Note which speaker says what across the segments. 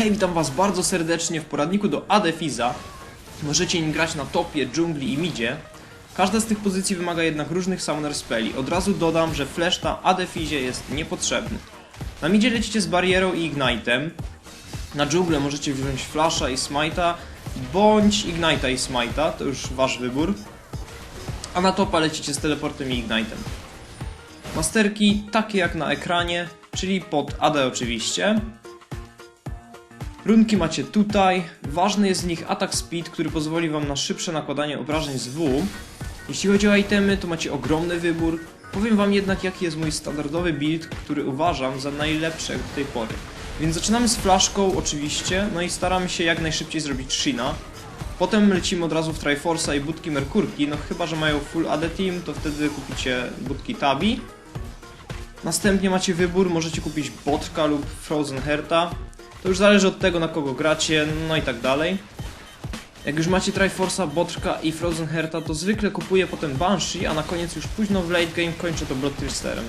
Speaker 1: Hej, witam was bardzo serdecznie w poradniku do AD Fiza. Możecie nim grać na topie, dżungli i midzie. Każda z tych pozycji wymaga jednak różnych summoner speli. Od razu dodam, że flash na AD Fizie jest niepotrzebny. Na midzie lecicie z barierą i ignite'em. Na dżunglę możecie wziąć flasha i smite'a, bądź ignite'a i smite'a, to już wasz wybór. A na topa lecicie z teleportem i ignite'em. Masterki takie jak na ekranie, czyli pod AD oczywiście. Runki macie tutaj. Ważny jest z nich atak speed, który pozwoli wam na szybsze nakładanie obrażeń z W. Jeśli chodzi o itemy, to macie ogromny wybór. Powiem wam jednak jaki jest mój standardowy build, który uważam za najlepszy do tej pory. Więc zaczynamy z flaszką oczywiście, no i staramy się jak najszybciej zrobić Shina. Potem lecimy od razu w Triforce'a i budki Merkurki, no chyba, że mają full AD team, to wtedy kupicie budki Tabi. Następnie macie wybór, możecie kupić Botka lub Frozen Herta. To już zależy od tego na kogo gracie, no i tak dalej. Jak już macie Triforce'a, Botrka i Frozen Herta, to zwykle kupuję potem Banshee, a na koniec już późno w late game kończę to Bloodthirsterem.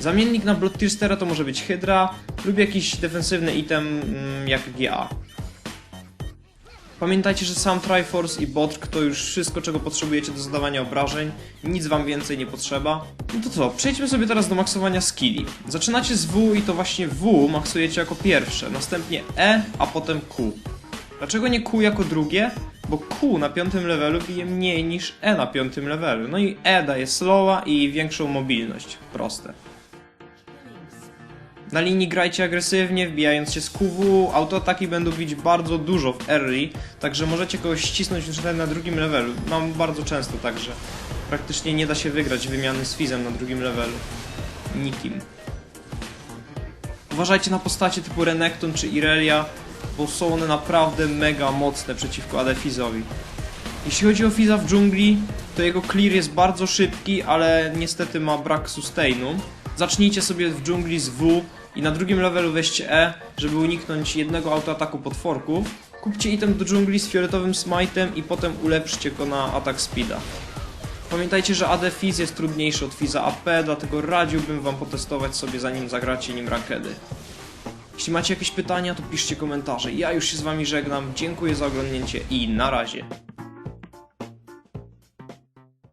Speaker 1: Zamiennik na Bloodthirstera to może być Hydra lub jakiś defensywny item mm, jak GA. Pamiętajcie, że sam Triforce i Botrk to już wszystko, czego potrzebujecie do zadawania obrażeń. Nic wam więcej nie potrzeba. No to co, przejdźmy sobie teraz do maksowania skilli. Zaczynacie z W i to właśnie W maksujecie jako pierwsze, następnie E, a potem Q. Dlaczego nie Q jako drugie? Bo Q na piątym levelu bije mniej niż E na piątym levelu. No i E daje slowa i większą mobilność. Proste. Na linii grajcie agresywnie, wbijając się z QW, autoataki będą bić bardzo dużo w early, także możecie kogoś ścisnąć na drugim levelu. Mam bardzo często także. Praktycznie nie da się wygrać wymiany z Fizem na drugim levelu. Nikim. Uważajcie na postacie typu Renekton czy Irelia, bo są one naprawdę mega mocne przeciwko AD Fizowi. Jeśli chodzi o Fiza w dżungli, to jego clear jest bardzo szybki, ale niestety ma brak sustainu. Zacznijcie sobie w dżungli z W i na drugim levelu weźcie E, żeby uniknąć jednego autoataku potworków. Kupcie item do dżungli z fioletowym smite'em i potem ulepszcie go na atak speeda. Pamiętajcie, że AD Fizz jest trudniejszy od Fiza AP, dlatego radziłbym wam potestować sobie zanim zagracie nim rankedy. Jeśli macie jakieś pytania, to piszcie komentarze. Ja już się z wami żegnam, dziękuję za oglądnięcie i na razie.